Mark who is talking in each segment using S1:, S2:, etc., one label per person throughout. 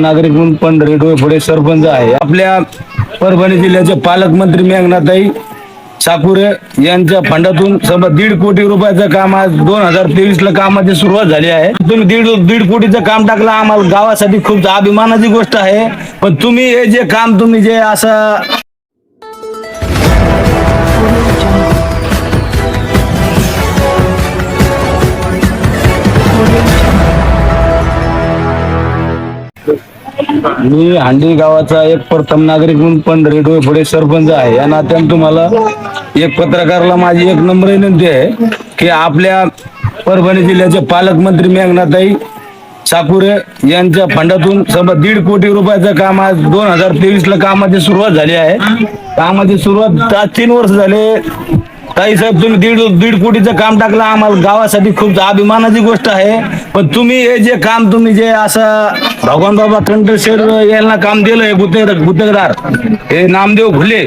S1: नागरिक म्हणून पंढरी पुढे सरपंच आहे. आपल्या परभणी जिल्ह्याचे पालकमंत्री मेघनाथाई साकुरे यांच्या फंडातून सभा दीड कोटी रुपयाचं काम आज दोन हजार तेवीस ला कामाची सुरुवात झाली आहे. तुम्ही दीड दीड कोटीचं काम टाकलं आम्हाला गावासाठी खूप अभिमानाची गोष्ट आहे. पण तुम्ही हे जे काम तुम्ही जे असं मी हांडी गावाचा एक प्रथम नागरिक म्हणून पंढरी पुढे सरपंच आहे. या नात्याने तुम्हाला एक पत्रकाराला माझी एक नम्र विनंती आहे की आपल्या परभणी जिल्ह्याचे पालकमंत्री मेघनाताई साकुरे यांच्या फंडातून समजा दीड कोटी रुपयाचं काम आज दोन हजार तेवीस ला कामाची सुरुवात झाली आहे. कामाची सुरुवात आज तीन वर्ष झाले. ताई साहेब तुम्ही दीड दीड कोटीचं काम टाकलं आम्हाला गावासाठी खूप अभिमानाची गोष्ट आहे. पण तुम्ही हे जे काम तुम्ही जे असं भगवान बाबा कंठशेर यांना काम दिलंय गुत्ते गुत्तेदार हे नामदेव घुले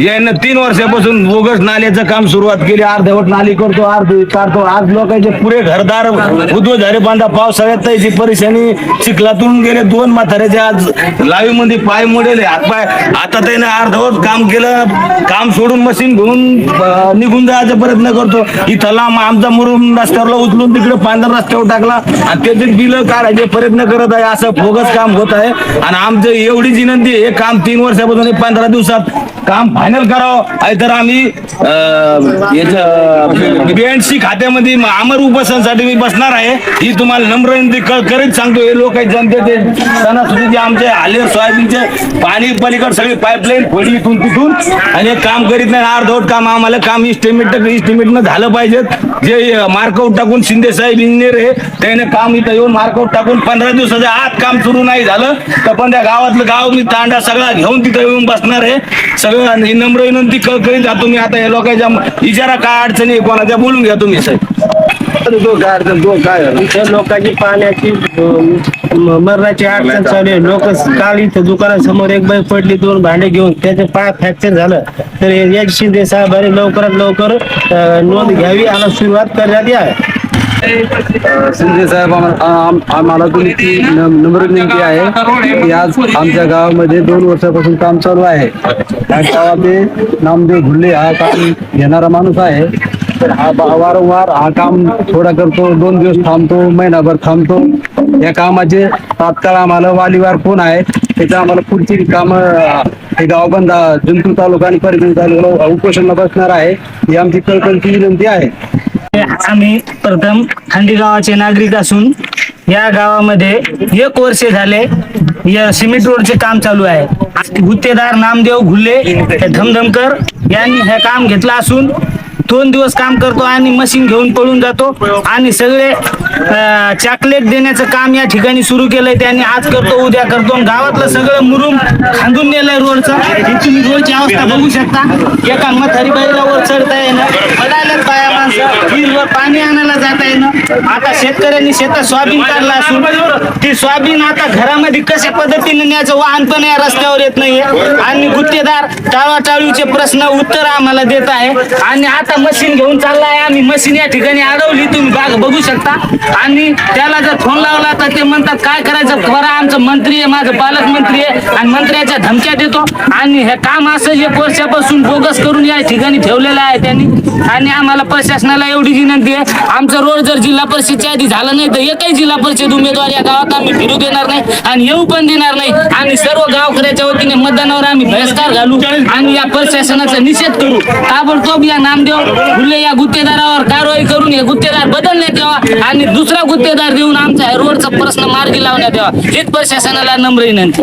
S1: यानं तीन वर्षापासून बोगस नाल्याचं काम सुरुवात केली. अर्धवट नाली करतो अर्ध काढतो. आज लोकांचे पुरे घरदार उद्ध्व झाले बांधा पावसाळ्यात त्याची परेशानी चिखलातून गेले. दोन म्हाताऱ्याचे आज लावी मध्ये पाय मोडेले. हातपाय आता त्याने अर्धवट काम केलं. काम सोडून मशीन घेऊन निघून जायचा प्रयत्न करतो. इथं लांब आमचा मुरुम रस्त्यावर उचलून तिकडे पांढर रस्त्यावर टाकला. आणि त्याचे बिल काढायचे प्रयत्न करत आहे. असं फोगस काम होत आहे. आणि आमचं एवढीच विनंती आहे, हे काम तीन वर्षापासून पंधरा दिवसात काम फायनल करावं. आहे तर आम्ही बीएनसी खात्यामध्ये अमर उपोषणासाठी मी बसणार आहे. ही तुम्हाला नम्र क- करीत सांगतो. हे लोक आहेत जनतेचे सणासुदीचे आमचे आले सोयाबीनचे पाणी पलीकडे सगळी पाईपलाईन खोली इथून तिथून. आणि हे काम करीत नाही अर्धवट काम आम्हाला काम इस्टिमेट इस्टिमेटनं झालं पाहिजेत जे मार्कआउट टाकून शिंदे साहेब इंजिनियर आहे त्याने काम इथं येऊन मार्कआउट टाकून पंधरा दिवसाच्या आत काम सुरू नाही झालं. तर पण त्या गावातलं गाव मी तांडा सगळा घेऊन तिथं येऊन बसणार आहे. सगळं ही नम्र विनंती क- करीत जा तुम्ही आता या लोकांच्या इचारा काय अडचणी आहे कोणाच्या बोलून घ्या तुम्ही साहेब.
S2: लोकांची पाण्याची मरणाची अडचण चालू आहे. लोक काल इथं दुकानासमोर एक बाई पडली दोन भांडे घेऊन त्याचे पाय फ्रॅक्चर झालं. तर एक शिंदे साहेबांनी लवकरात लवकर नोंद घ्यावी आणि सुरुवात करण्यात यावी
S1: शिंदे साहेब आम्हाला तुमची नम्र विनंती आहे की आज आमच्या गावामध्ये दोन वर्षापासून काम चालू आहे. गावामध्ये नामदेव घुल्ले हा काम घेणारा माणूस आहे. तर हा वारंवार हा काम थोडा करतो दोन दिवस थांबतो महिनाभर थांबतो. या कामाचे तात्काळ आम्हाला वालीवार कोण आहे त्याचं आम्हाला पुढची काम हे गाव बंद जिंतूर तालुका आणि परभणी तालुका उपोषणला बसणार आहे ही आमची कळकळची विनंती आहे.
S2: आम्ही प्रथम खांडी गावाचे नागरिक असून या गावामध्ये एक वर्ष झाले या सिमेंट रोडचे काम चालू आहे. गुत्तेदार नामदेव घुल्ले धमधमकर यांनी हे काम घेतलं असून दोन दिवस काम करतो आणि मशीन घेऊन पळून जातो आणि सगळे चॉकलेट देण्याचं काम या ठिकाणी सुरू केलंय. त्यांनी आज करतो उद्या करतो. गावातलं सगळं मुरुम खांदून नेलंय रोडचं. तुम्ही रोडची अवस्था बघू शकता. एका म्हातारी बाईला वर चढता येणं. पडायलाच पाया विहिरीवर पाणी आणायला जाता येणं आता शेतकऱ्यांनी शेतात सोयाबीन काढला असून ती सोयाबीन आता घरामध्ये कशा पद्धतीने न्यायचं वाहन पण या रस्त्यावर येत नाहीये. आणि गुत्तेदार टाळाटाळीचे प्रश्न उत्तर आम्हाला देत आहे. आणि आता मशीन घेऊन चाललाय आम्ही. मशीन या ठिकाणी अडवली तुम्ही बाग बघू शकता. आणि त्याला जर फोन लावला तर ते म्हणतात काय करायचं? खरं आमचं मंत्री आहे माझं पालकमंत्री आहे. आणि मंत्र्याच्या धमक्या देतो. आणि हे काम असं एक वर्षापासून बोगस करून या ठिकाणी ठेवलेलं आहे त्यांनी. आणि आम्हाला शासनाला एवढी विनंती आहे. आमचं रोड जर जिल्हा परिषदच्या आधी झालं नाही तर एकही जिल्हा परिषद उमेदवार या गावात आम्ही फिरू देणार नाही आणि येऊ पण देणार नाही. आणि सर्व गावकऱ्याच्या वतीने मतदानावर आम्ही बहिष्कार घालू आणि या प्रशासनाचा निषेध करू. ताबडतोब या नामदेव फुले या गुत्तेदारावर कारवाई करून हे गुत्तेदार बदलण्यात यावा आणि दुसरा गुत्तेदार देऊन आमचा रोडचा प्रश्न मार्गी लावण्यात यावा. हेच प्रशासनाला नम्र विनंती.